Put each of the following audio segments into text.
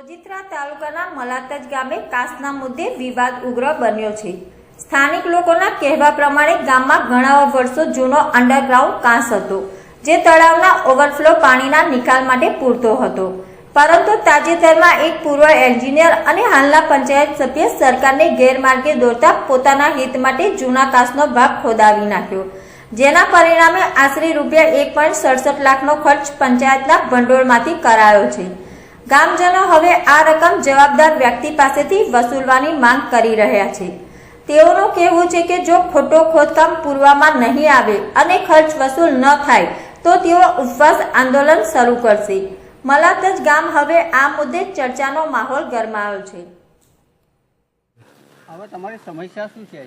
સોજિત્રા તાલુકાના મલાતજ ગામે કાસના મુદ્દે વિવાદ ઉગ્ર બન્યો છે. સ્થાનિક લોકોના કહેવા પ્રમાણે ગામમાં ઘણા વર્ષો જૂનો અંડરગ્રાઉન્ડ કાંસ હતો, જે તળાવના ઓવરફ્લો પાણીના નિકાલ માટે પૂરતો હતો. પરંતુ તાજેતરમાં એક પૂર્વ એન્જિનિયર અને હાલના પંચાયત સભ્ય સરકારને ગેરમાર્ગે દોરતા પોતાના હિત માટે જૂના કાંસનો ભાગ ખોદાવી નાખ્યો, જેના પરિણામે આશરે રૂપિયા એક પોઈન્ટ સડસઠ લાખનો ખર્ચ પંચાયતના ભંડોળમાંથી કરાયો છે. ગામજનો હવે આ રકમ જવાબદાર વ્યક્તિ પાસેથી વસૂલવાની માંગ કરી રહ્યા છે. તેઓનું કહેવું છે કે જો ખોટો ખોદકામ પૂરવામાં નહીં આવે અને ખર્ચ વસૂલ ન થાય તો તેઓ ઉપવાસ આંદોલન શરૂ કરશે. મલાતજ ગામ હવે આ મુદ્દે ચર્ચાનો માહોલ ગરમાયો છે. હવે તમારી સમસ્યા શું છે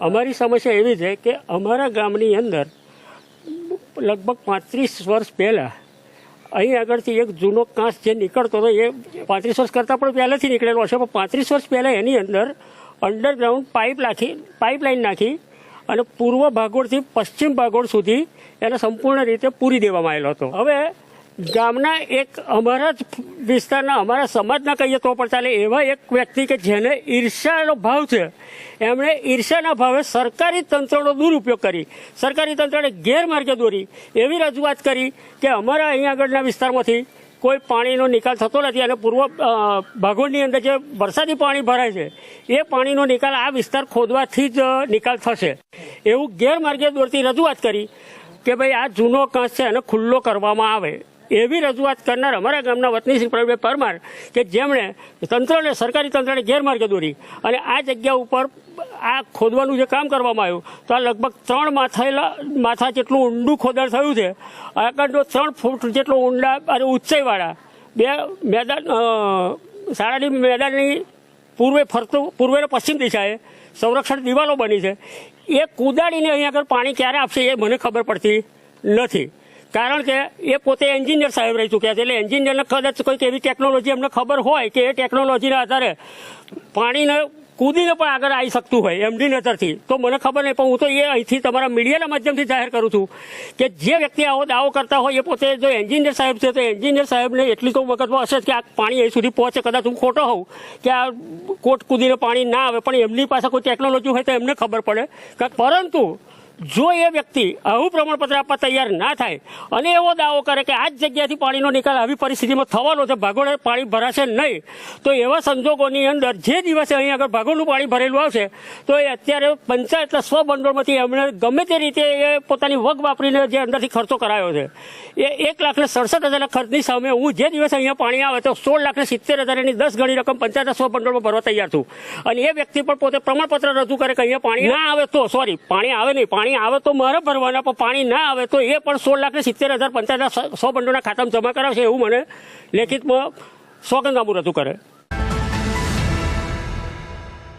અમારી સમસ્યા એવી છે કે અમારા ગામની અંદર લગભગ પાંત્રીસ વર્ષ પહેલાં અહીં આગળથી એક જૂનો કાંસ જે નીકળતો હતો, એ પાંત્રીસ વર્ષ કરતાં પણ પહેલાંથી નીકળેલો હશે. પણ પાંત્રીસ વર્ષ પહેલાં એની અંદર અંડરગ્રાઉન્ડ પાઇપ નાખી પાઇપલાઇન નાખી અને પૂર્વ ભાગોળથી પશ્ચિમ ભાગોળ સુધી એને સંપૂર્ણ રીતે પૂરી દેવામાં આવેલો હતો. હવે ગામના એક અમારા જ વિસ્તારના અમારા સમાજના કહીએ તો પણ ચાલે, એવા એક વ્યક્તિ કે જેને ઈર્ષાનો ભાવ છે, એમણે ઈર્ષાના ભાવે સરકારી તંત્રનો દુરુપયોગ કરી, સરકારી તંત્રને ગેરમાર્ગે દોરી, એવી રજૂઆત કરી કે અમારા અહીંયા આગળના વિસ્તારમાંથી કોઈ પાણીનો નિકાલ થતો નથી અને પૂર્વ ભાગોળની અંદર જે વરસાદી પાણી ભરાય છે, એ પાણીનો નિકાલ આ વિસ્તાર ખોદવાથી જ નિકાલ થશે. એવું ગેરમાર્ગે દોરતી રજૂઆત કરી કે ભાઈ આ જૂનો કાંસ છે એને ખુલ્લો કરવામાં આવે. એવી રજૂઆત કરનાર અમારા ગામના વતની શ્રી પ્રવીણભાઈ પરમાર કે જેમણે તંત્રને, સરકારી તંત્રને ગેરમાર્ગે દોરી અને આ જગ્યા ઉપર આ ખોદવાનું જે કામ કરવામાં આવ્યું, તો આ લગભગ ત્રણ માથાયેલા, માથા જેટલું ઊંડું ખોદાણ થયું છે આગળનો ત્રણ ફૂટ જેટલો ઊંડા અને ઊંચાઈવાળા બે મેદાન શાળાની મેદાનની પૂર્વે ફરતું પૂર્વે પશ્ચિમ દિશાએ સંરક્ષણ દિવાલો બની છે. એ કુદાડીને અહીં આગળ પાણી ક્યારે આપશે એ મને ખબર પડતી નથી. કારણ કે એ પોતે એન્જિનિયર સાહેબ રહી ચૂક્યા છે. એટલે એન્જિનિયરને કદાચ કોઈક એવી ટેકનોલોજી એમને ખબર હોય કે એ ટેકનોલોજીના આધારે પાણીને કૂદીને પણ આગળ આવી શકતું હોય એમની નજરથી. તો મને ખબર નહીં, પણ હું તો એ અહીંથી તમારા મીડિયાના માધ્યમથી જાહેર કરું છું કે જે વ્યક્તિ આવો દાવો કરતા હોય એ પોતે જો એન્જિનિયર સાહેબ છે, તો એન્જિનિયર સાહેબને એટલી તો વખતમાં હશે કે આ પાણી અહીં સુધી પહોંચે. કદાચ હું ખોટો હોઉં કે આ કોટ કૂદીને પાણી ના આવે, પણ એમની પાસે કોઈ ટેકનોલોજી હોય તો એમને ખબર પડે. પરંતુ જો એ વ્યક્તિ આવું પ્રમાણપત્ર આપવા તૈયાર ના થાય અને એવો દાવો કરે કે આ જ જગ્યાથી પાણીનો નિકાલ આવી પરિસ્થિતિમાં થવાનો છે, ભાગોળે પાણી ભરાશે નહીં, તો એવા સંજોગોની અંદર જે દિવસે અહીં આગળ ભાગોળનું પાણી ભરેલું આવશે, તો એ અત્યારે પંચાયતના સ્વભંડોળમાંથી એમણે ગમે તે રીતે એ પોતાની વગ વાપરીને જે અંદરથી ખર્ચો કરાયો છે. એ એક લાખને સડસઠ હજારના ખર્ચની સામે હું જે દિવસે અહીંયા પાણી આવે તો સોળ લાખને સિત્તેર હજાર એની દસ ગણી રકમ પંચાયતના સ્વભંડોળમાં ભરવા તૈયાર છું. અને એ વ્યક્તિ પણ પોતે પ્રમાણપત્ર રજૂ કરે કે અહીંયા પાણી ના આવે તો સોરી પાણી આવે નહીં, પાણી આવે તો મારે ભરવાના, પણ પાણી ના આવે તો એ પણ સોળ લાખ સિત્તેર હજાર પંચાયત સો બંડોના ખાતામાં જમા કરાવશે એવું મને લેખિતમાં સોગંદનામું રજૂ કરે.